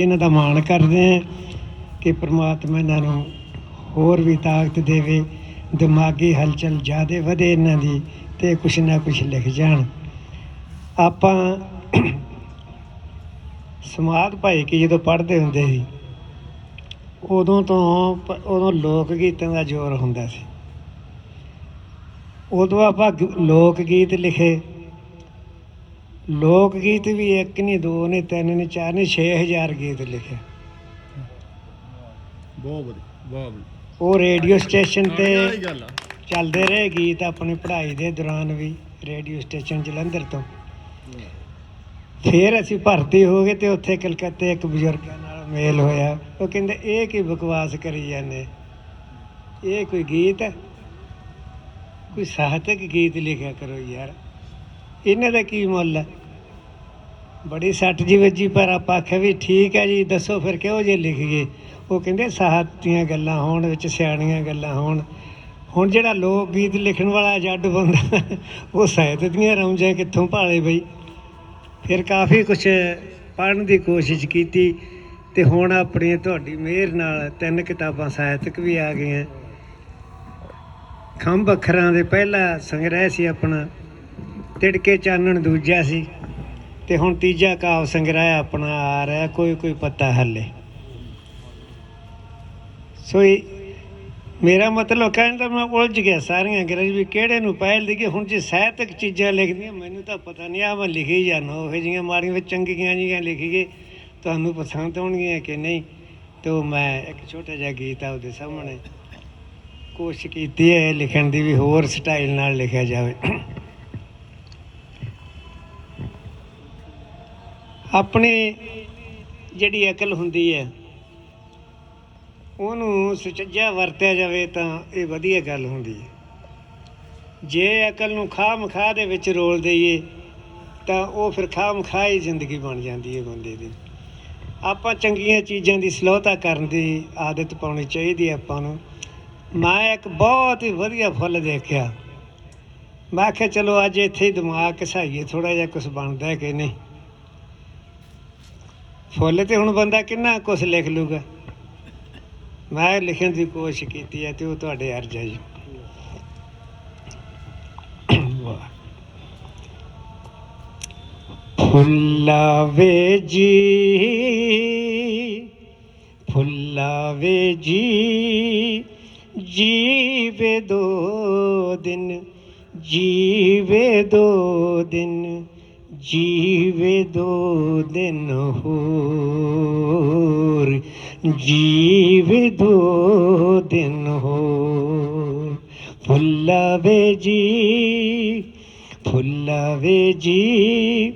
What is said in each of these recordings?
ਇਹਨਾਂ ਦਾ ਮਾਣ ਕਰਦੇ ਹਾਂ ਕਿ ਪ੍ਰਮਾਤਮਾ ਇਹਨਾਂ ਨੂੰ ਹੋਰ ਵੀ ਤਾਕਤ ਦੇਵੇ, ਦਿਮਾਗੀ ਹਲਚਲ ਜ਼ਿਆਦੇ ਵਧੇ ਇਹਨਾਂ ਦੀ ਤੇ ਕੁਛ ਨਾ ਕੁਛ ਲਿਖ ਜਾਣ। ਆਪਾਂ ਸਮਾਧ ਭਾਈ ਕੀ ਜਦੋਂ ਪੜ੍ਹਦੇ ਹੁੰਦੇ ਸੀ, ਉਦੋਂ ਤੋਂ ਉਦੋਂ ਲੋਕ ਗੀਤਾਂ ਦਾ ਜ਼ੋਰ ਹੁੰਦਾ ਸੀ। ਉਦੋਂ ਆਪਾਂ ਗ- ਲੋਕ ਗੀਤ ਲਿਖੇ ਲੋਕ ਗੀਤ ਵੀ ਇੱਕ ਨਹੀਂ ਦੋ ਨੇ ਤਿੰਨ ਨੇ ਚਾਰ ਨੇ 6000 ਗੀਤ ਲਿਖੇ। ਬਹੁਤ ਵਧੀਆ ਬਹੁਤ ਵਧੀਆ। ਉਹ ਰੇਡੀਓ ਸਟੇਸ਼ਨ ਤੇ ਗੱਲ ਆ। ਚੱਲਦੇ ਰਹੇ ਗੀਤ ਆਪਣੀ ਪੜ੍ਹਾਈ ਦੇ ਦੌਰਾਨ ਵੀ ਰੇਡੀਓ ਸਟੇਸ਼ਨ ਜਲੰਧਰ ਤੋਂ। ਫਿਰ ਅਸੀਂ ਭਰਤੀ ਹੋ ਗਏ ਤੇ ਉੱਥੇ ਕਲਕੱਤੇ ਇੱਕ ਬਜ਼ੁਰਗਾਂ ਨਾਲ ਮੇਲ ਹੋਇਆ। ਉਹ ਕਹਿੰਦੇ ਇਹ ਕੀ ਬਕਵਾਸ ਕਰੀ ਜਾਂਦੇ? ਇਹ ਕੋਈ ਗੀਤ ਹੈ? ਕੋਈ ਸਾਹਿਤਕ ਗੀਤ ਲਿਖਿਆ ਕਰੋ ਯਾਰ। ਇਹਨਾਂ ਦਾ ਕੀ ਮੁੱਲ ਹੈ? ਬੜੀ ਸੱਟ ਜੀ ਵੱਜੀ, ਪਰ ਆਪਾਂ ਆਖਿਆ ਵੀ ਠੀਕ ਹੈ ਜੀ, ਦੱਸੋ ਫਿਰ ਕਿਹੋ ਜਿਹੇ ਲਿਖੀਏ ਉਹ ਕਹਿੰਦੇ ਸਾਹਿਤ ਦੀਆਂ ਗੱਲਾਂ ਹੋਣ, ਵਿੱਚ ਸਿਆਣੀਆਂ ਗੱਲਾਂ ਹੋਣ। ਹੁਣ ਜਿਹੜਾ ਲੋਕ ਗੀਤ ਲਿਖਣ ਵਾਲਾ ਜੱਡ ਬੰਦਾ, ਉਹ ਸਾਹਿਤ ਦੀਆਂ ਰੌਂਜਾਂ ਕਿੱਥੋਂ ਭਾਲੇ ਬਈ? ਫਿਰ ਕਾਫੀ ਕੁਝ ਪੜ੍ਹਨ ਦੀ ਕੋਸ਼ਿਸ਼ ਕੀਤੀ ਤੇ ਹੁਣ ਆਪਣੀ ਤੁਹਾਡੀ ਮਿਹਰ ਨਾਲ ਤਿੰਨ ਕਿਤਾਬਾਂ ਸਾਹਿਤਕ ਵੀ ਆ ਗਈਆਂ। ਖੰਭ ਅੱਖਰਾਂ ਦੇ ਪਹਿਲਾ ਸੰਗ੍ਰਹਿ ਸੀ ਆਪਣਾ, ਤਿੜਕੇ ਚਾਨਣ ਦੂਜਾ ਸੀ। ਤੇ ਹੁਣ ਤੀਜਾ ਕਾਵ ਸੰਗ੍ਰਹਿ ਆਪਣਾ ਆ ਰਿਹਾ, ਕੋਈ ਕੋਈ ਪਤਾ ਹੱਲੇ। ਸੋ ਮੇਰਾ ਮਤਲਬ ਕਹਿਣ ਦਾ ਮੈਂ ਉਲਝ ਗਿਆ ਸਾਰੀਆਂ ਗੱਲਾਂ, ਵੀ ਕਿਹੜੇ ਨੂੰ ਪਹਿਲ ਦੀ ਹੁਣ ਜੇ ਸਾਹਿਤਕ ਚੀਜ਼ਾਂ ਲਿਖਦੀਆਂ, ਮੈਨੂੰ ਤਾਂ ਪਤਾ ਨਹੀਂ ਆ ਮੈਂ ਲਿਖੀ ਜਾਣਾ ਉਹ ਜਿਹੀਆਂ ਮਾਰੀਆਂ ਵਿੱਚ ਚੰਗੀਆਂ ਜੀਆਂ ਲਿਖੀਏ ਤੁਹਾਨੂੰ ਪਸੰਦ ਆਉਣਗੀਆਂ ਕਿ ਨਹੀਂ? ਤੇ ਉਹ ਮੈਂ ਇੱਕ ਛੋਟਾ ਜਿਹਾ ਗੀਤ ਆ ਉਹਦੇ ਸਾਹਮਣੇ ਕੋਸ਼ਿਸ਼ ਕੀਤੀ ਹੈ ਲਿਖਣ ਦੀ ਵੀ ਹੋਰ ਸਟਾਈਲ ਨਾਲ ਲਿਖਿਆ ਜਾਵੇ। ਆਪਣੀ ਜਿਹੜੀ ਅਕਲ ਹੁੰਦੀ ਹੈ, ਉਹਨੂੰ ਸੁਚੱਜਾ ਵਰਤਿਆ ਜਾਵੇ ਤਾਂ ਇਹ ਵਧੀਆ ਗੱਲ ਹੁੰਦੀ ਹੈ। ਜੇ ਅਕਲ ਨੂੰ ਖਾਹ ਮਖਾਹ ਦੇ ਵਿੱਚ ਰੋਲ ਦਈਏ, ਤਾਂ ਉਹ ਫਿਰ ਖਾਹ ਮਖਾਹ ਹੀ ਜ਼ਿੰਦਗੀ ਬਣ ਜਾਂਦੀ ਹੈ ਬੰਦੇ ਦੀ। ਆਪਾਂ ਚੰਗੀਆਂ ਚੀਜ਼ਾਂ ਦੀ ਸਲੋਤਾ ਕਰਨ ਦੀ ਆਦਤ ਪਾਉਣੀ ਚਾਹੀਦੀ ਹੈ ਆਪਾਂ ਨੂੰ। ਮੈਂ ਇੱਕ ਬਹੁਤ ਹੀ ਵਧੀਆ ਫੁੱਲ ਦੇਖਿਆ। ਮੈਂ ਕਿਹਾ ਚਲੋ ਅੱਜ ਇੱਥੇ ਹੀ ਦਿਮਾਗ ਘਸਾਈਏ ਥੋੜਾ ਜਿਹਾ ਕੁਝ ਬਣਦਾ ਕਿ ਨਹੀਂ? ਫੁੱਲ ਤੇ ਹੁਣ ਬੰਦਾ ਕਿੰਨਾ ਕੁਝ ਲਿਖ ਲੂਗਾ ਮੈਂ ਲਿਖਣ ਦੀ ਕੋਸ਼ਿਸ਼ ਕੀਤੀ ਹੈ ਤੇ ਉਹ ਤੁਹਾਡੇ ਅਰਜ਼ ਹੈ ਜੀ ਵਾਹ। ਫੁੱਲਾਵੇ ਜੀ ਫੁੱਲਾਵੇ ਜੀ ਜੀਵੇ ਦੋ ਦਿਨ, ਜੀਵੇ ਦੋ ਦਿਨ ਜੀਵੇ ਦੋ ਦਿਨ ਹੋਰ ਜੀਵੇ ਦੋ ਦਿਨ ਹੋਰ ਫੁੱਲਾਵੇ ਜੀ ਫੁੱਲਾਵੇ ਜੀ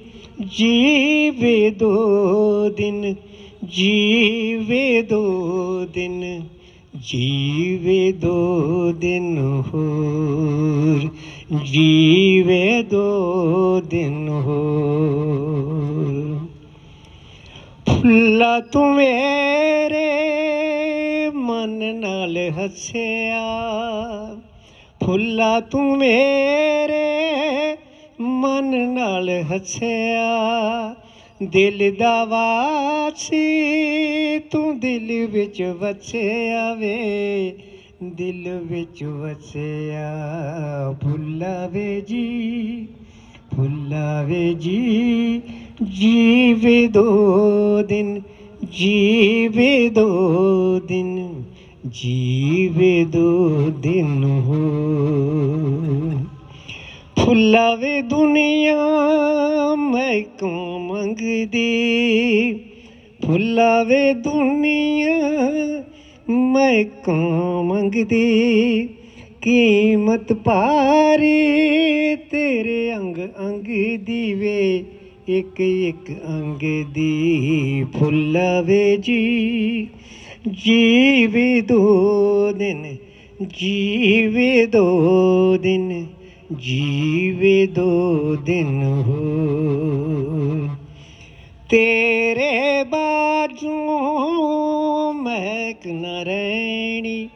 ਜੀਵੇ ਦੋ ਦਿਨ ਜੀਵੇ ਦੋ ਦਿਨ ਜੀਵੇ ਦੋ ਦਿਨ ਹੋਰ ਜੀਵੇ ਦੋ ਦਿਨ ਹੋ ਫੁੱਲਾ ਤੂੰ ਮੇਰੇ ਮਨ ਨਾਲ ਹੱਸਿਆ। ਫੁੱਲਾ ਤੂੰ ਮੇਰੇ ਮਨ ਨਾਲ ਹੱਸਿਆ। ਦਿਲ ਦਾ ਵਾਸੀ ਤੂੰ ਦਿਲ ਵਿੱਚ ਵਸਿਆ ਵੇ। ਦਿਲ ਵਿੱਚ ਵਸਿਆ। ਫੁੱਲਾਵੇ ਜੀ ਫੁੱਲਾਵੇ ਜੀ, ਜੀਵੇ ਦੋ ਦਿਨ, ਜੀਵੇ ਦੋ ਦਿਨ, ਜੀਵੇ ਦੋ ਦਿਨ ਹੋ। ਫੁੱਲਾਵੇ ਦੁਨੀਆ, ਮੈਂ ਕੋ ਮੰਗਦੀ? ਫੁੱਲਾਵੇ ਦੁਨੀਆ ਮੈਂ ਕੋ ਮੰਗਦੀ, ਕੀਮਤ ਭਾਰੀ, ਤੇਰੇ ਅੰਗ ਅੰਗ ਦੀ ਵੇ ਇੱਕ ਇੱਕ ਅੰਗ ਦੀ ਫੁੱਲਾਵੇ ਜੀ। ਜੀਵੇ ਦੋ ਦਿਨ, ਜੀਵੇ ਦੋ ਦਿਨ, ਜੀਵੇ ਦੋ ਦਿਨ ਹੋ। ਤੇਰੇ ਬਾਝੋਂ ਮਹਿਕ ਨ ਰਹਿਣੀ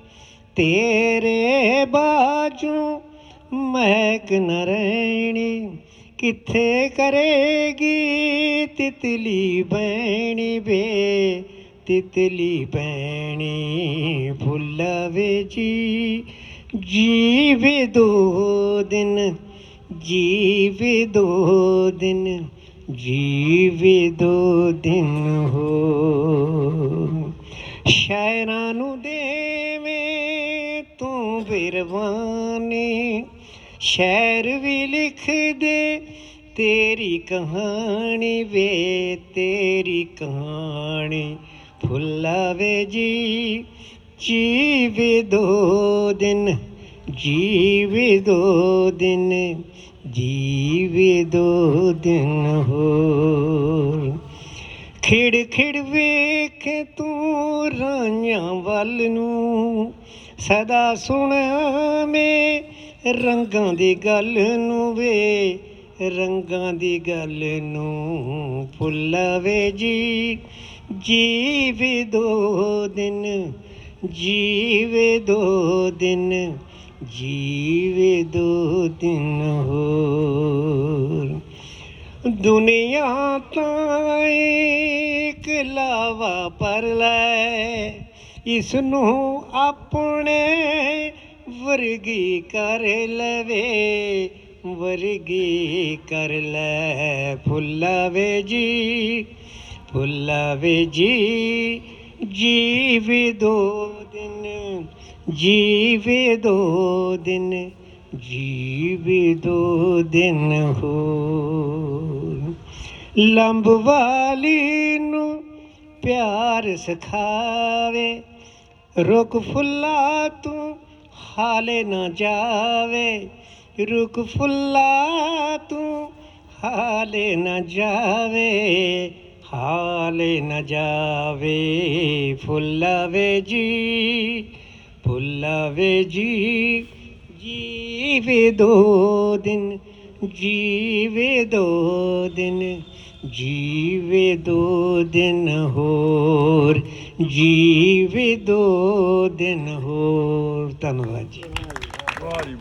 ਤੇਰੇ ਬਾਝੋਂ ਮਹਿਕ ਨ ਰਹਿਣੀ ਕਿੱਥੇ ਕਰੇਗੀ ਤਿਤਲੀ ਬੈਣੀ ਵੇ? ਤਿਤਲੀ ਬੈਣੀ ਫੁੱਲਾਵੇ ਜੀ ਜੀਵੇ ਦੋ ਦਿਨ, ਜੀਵੇ ਦੋ ਦਿਨ, ਜੀਵੇ ਦੋ ਦਿਨ ਹੋ। ਸ਼ਾਇਰਾਂ ਨੂੰ ਦੇਵੇਂ ਤੂੰ ਬਿਰਵਾਨੀ। ਸ਼ਹਿਰ ਵੀ ਲਿਖ ਦੇ ਤੇਰੀ ਕਹਾਣੀ ਵੇ ਤੇਰੀ ਕਹਾਣੀ। ਫੁੱਲਾਵੇ ਜੀ, ਜੀਵੇ ਦੋ ਦਿਨ, ਜੀਵੇ ਦੋ ਦਿਨ, ਜੀਵੇ ਦੋ ਦਿਨ ਹੋਰ। ਖਿੜ ਖਿੜ ਵੇਖੇ ਤੂੰ ਰਾਈਆਂ ਵੱਲ ਨੂੰ। ਸਦਾ ਸੁਣਾਵੇਂ ਰੰਗਾਂ ਦੀ ਗੱਲ ਨੂੰ ਵੇ, ਰੰਗਾਂ ਦੀ ਗੱਲ ਨੂੰ ਫੁੱਲਾਵੇ ਜੀ। ਜੀਵੇ ਦੋ ਦਿਨ, ਜੀਵੇ ਦੋ ਦਿਨ, ਜੀਵੇ ਦੋ ਦਿਨ ਹੋਰ। ਦੁਨੀਆ ਤਾਂ ਇੱਕ ਲਾਵਾ ਪਰ ਲੈ। ਇਸ ਨੂੰ ਆਪਣੇ ਵਰਗੀ ਕਰ ਲਵੇ। ਵਰਗੀ ਕਰ ਲੈ ਫੁੱਲਾਵੇ ਜੀ। ਫੁੱਲਾਵੇ ਜੀ, ਜੀਵੇ ਦੋ ਦਿਨ, ਜੀਵੇ ਦੋ ਦਿਨ, ਜੀਵੇ ਦੋ ਦਿਨ ਹੋ। ਲੰਬ ਵਾਲੀ ਪਿਆਰ ਸਿਖਾਵੇ ਰੁਕ ਫੁੱਲਾ ਤੂੰ ਹਾਲੇ ਨਾ ਜਾਵੇ ਰੁਕ ਫੁੱਲਾ ਤੂੰ ਹਾਲੇ ਨਾ ਜਾਵੇ, ਹਾਲੇ ਨਾ ਜਾਵੇ ਫੁੱਲਾਵੇ ਜੀ ਫੁੱਲਾਵੇ ਜੀ, ਜੀਵੇ ਦੋ ਦਿਨ, ਜੀਵੇ ਦੋ ਦਿਨ। ਜੀਵੇ ਦੋ ਦਿਨ ਹੋਰ ਜੀਵੇ ਦੋ ਦਿਨ ਹੋਰ। ਧੰਨਵਾਦ ਜੀ। ਵਾਹ ਜੀ